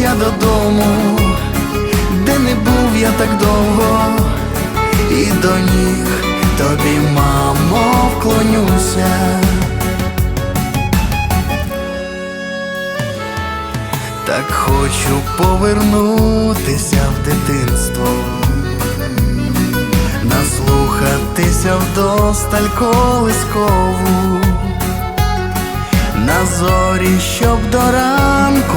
Я додому, де не був я так довго, і до ніг тобі, мамо, вклонюся. Так хочу повернутися в дитинство наслухатися вдосталь колискову, на зорі, щоб до ранку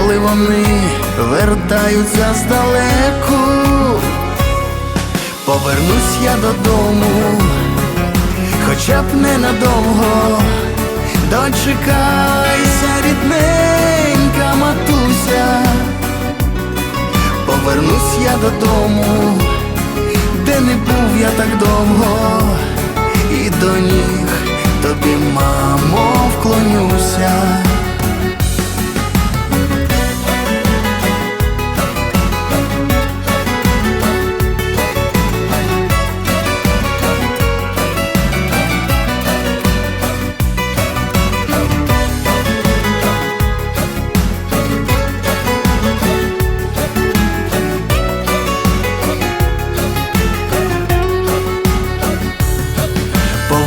коли вони вертаються здалеку, повернусь я додому, хоча б ненадовго, дочекайся, рідненька матуся, повернусь я додому, де не був я так довго. І до ніг тобі, мамо,